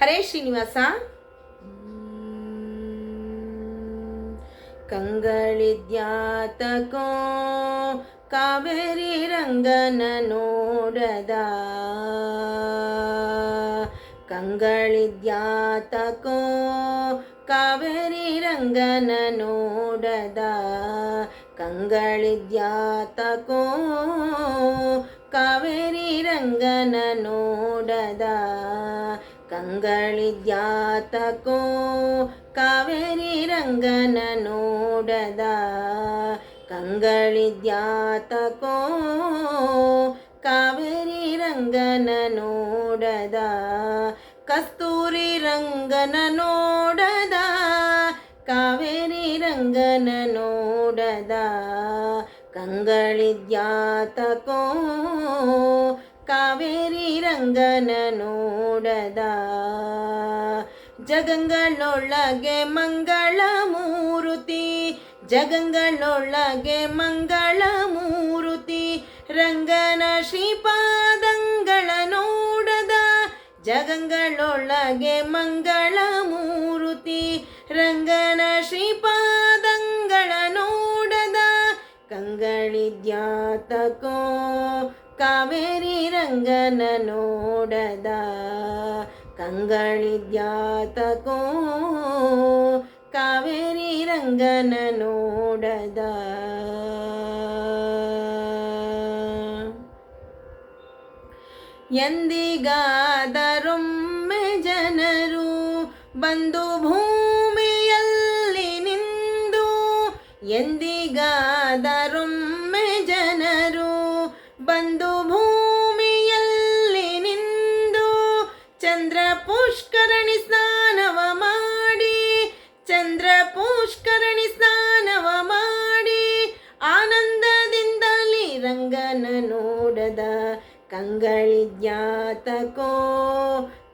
ಹರೇ ಶ್ರೀನಿವಾಸ. ಕಂಗಳಿದ್ಯಾತಕೋ ಕಾವೇರಿ ರಂಗನ ನೋಡದ. ಕಂಗಳಿದ್ಯಾತಕೋ ಕಾವೇರಿ ರಂಗನ ನೋಡದ. ಕಂಗಳಿದ್ಯಾತಕೋ ಕಾವೇರಿ ರಂಗನ ನೋಡದ. ಕಂಗಳಿದ್ಯಾತಕೋ ಕಾವೇರಿ ರಂಗನ ನೋಡದ ಕಂಗಳಿದ್ಯಾತಕೋ ಕಾವೇರಿ ರಂಗನ ನೋಡದ ಕಸ್ತೂರಿ ರಂಗನ ನೋಡದ ಕಾವೇರಿ ರಂಗನ ನೋಡದ ಕಂಗಳಿದ್ಯಾತಕೋ ಕಾವೇರಿ ರಂಗನ ನೋಡದ. ಜಗಂಗಳೊಳಗೆ ಮಂಗಳ ಮೂರುತಿ, ಜಗಂಗಳೊಳಗೆ ಮಂಗಳ ಮೂರುತಿ, ರಂಗನ ಶ್ರೀಪಾದಂಗಳ ನೋಡದ. ಜಗಂಗಳೊಳಗೆ ಮಂಗಳ ಮೂರುತಿ, ರಂಗನ ಶ್ರೀಪಾದಂಗಳ ಕಂಗಳಿದ್ಯಾತಕೋ ಕಾವೇರಿ ರಂಗನ ನೋಡದ ಕಂಗಳಿದ್ಯಾತಕೋ ಕಾವೇರಿ ರಂಗನ ನೋಡದ. ಎಂದಿಗಾದರೊಮ್ಮೆ ಜನರು ಬಂದು ಭೂಮಿಯಲ್ಲಿ ನಿಂದು. ಎಂದಿಗಾದರೊಮ್ಮೆ ಬಂದು ಭೂಮಿಯಲ್ಲಿ ನಿಂದು ಚಂದ್ರ ಪುಷ್ಕರಣಿ ಸ್ನಾನವ ಮಾಡಿ ಚಂದ್ರ ಪುಷ್ಕರಣಿ ಸ್ನಾನವ ಮಾಡಿ, ಆನಂದದಿಂದಲಿ ರಂಗನ ನೋಡದ ಕಂಗಳಿದ್ಯಾತಕೋ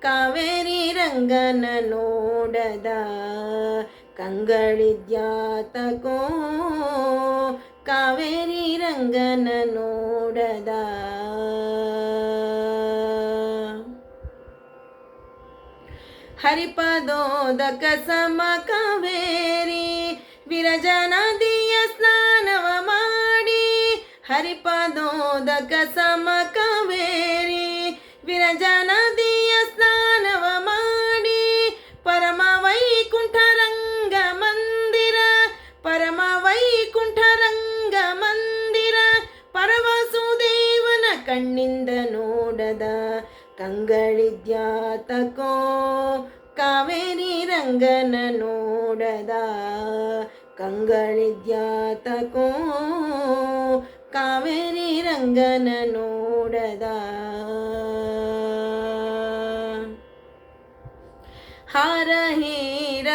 ಕಾವೇರಿ ರಂಗನ ನೋಡದ ಕಂಗಳಿದ್ಯಾತಕೋ ಕಾವೇರಿ ರಂಗನ ನೋಡದ ಹರಿಪದೋದಕ ಸಮ ಕಾವೇರಿ ವಿರಜ ನದಿಯ ಸ್ನಾನವ ಮಾಡಿ ಹರಿಪದೋದಕ ಸಮ ಕಾವೇರಿ ವಿರಜ ನದಿಯ ಸ್ನಾನವ ಮಾಡಿ ಪರಮ ವೈಕುಂಠ ಕಂಗಳಿದ್ಯಾತಕೋ ಕಾವೇರಿ ರಂಗನ ನೋಡದ ಕಂಗಳಿದ್ಯಾತಕೋ ಕಾವೇರಿ ರಂಗನ ನೋಡದ ಹಾರ ಹೀರ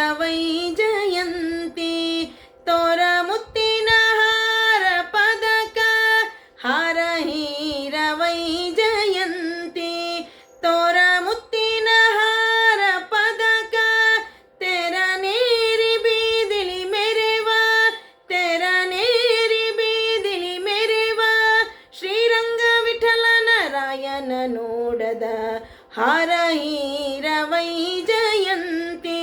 ನೋಡದ ಹಾರ ಹೀರವೈ ಜಯಂತಿ.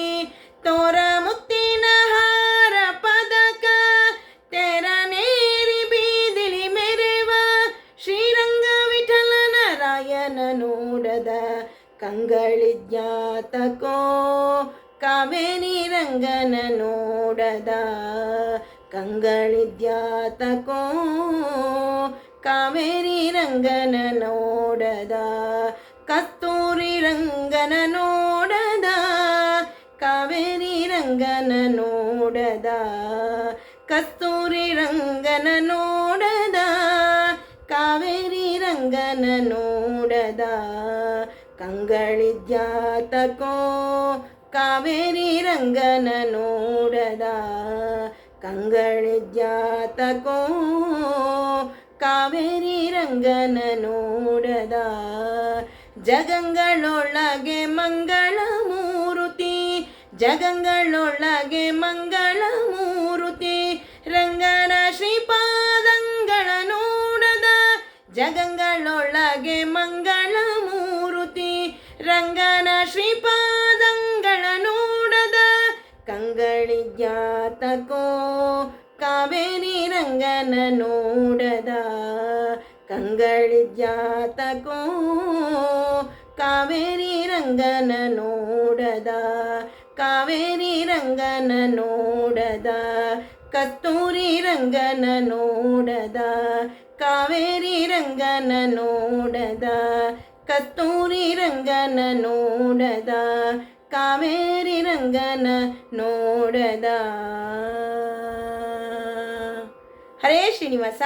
ತೋರ ಮುತ್ತಿನ ಹಾರ ಪದಕ, ತೆರ ನೇರಿ ಬೀದಿಲಿ ಮೆರೆವ. ಶ್ರೀರಂಗ ವಿಠಲನ ರಾಯನ ನೋಡದ ಕಂಗಳಿದ್ಯಾತಕೋ ಕಾವೇರಿ ರಂಗನ ನೋಡದ ಕಂಗಳಿದ್ಯಾತಕೋ ಕಾವೇರಿ ರಂಗನ ನೋಡದ ಕಸ್ತೂರಿ ರಂಗನ ನೋಡದ ಕಾವೇರಿ ರಂಗನ ನೋಡದ ಕಸ್ತೂರಿ ರಂಗನ ನೋಡದ ಕಾವೇರಿ ರಂಗನ ನೋಡದ ಕಂಗಳಿದ್ಯಾತಕೋ ಕಾವೇರಿ ರಂಗನ ನೋಡದ ಕಂಗಳಿದ್ಯಾತಕೋ ಕಾವೇರಿ ರಂಗನ ನೋಡದ. ಜಗಂಗಳೊಳಗೆ ಮಂಗಳ ಮೂರುತಿ, ಜಗಂಗಳೊಳಗೆ ಮಂಗಳ ಮೂರುತಿ. ರಂಗನ ಶ್ರೀಪಾದಂಗಳ ನೋಡದ, ಜಗಂಗಳೊಳಗೆ ಮಂಗಳ ಮೂರುತಿ. ರಂಗನ ಶ್ರೀಪಾದಂಗಳ ನೋಡದ ಕಂಗಳಿಗ್ಯಾತಕೋ ರಂಗನ ನೋಡದ ಕಂಗಳಿದ್ಯಾತಕೋ ಕಾವೇರಿ ರಂಗನ ನೋಡದ ಕಾವೇರಿ ರಂಗನ ನೋಡದ ಕಸ್ತೂರಿ ರಂಗನ ನೋಡದ ಕಾವೇರಿ ರಂಗನ ನೋಡದ ಕಸ್ತೂರಿ ರಂಗನ ನೋಡದ ಕಾವೇರಿ ರಂಗನ ನೋಡದ ಹರೇ ಶ್ರೀನಿವಾಸ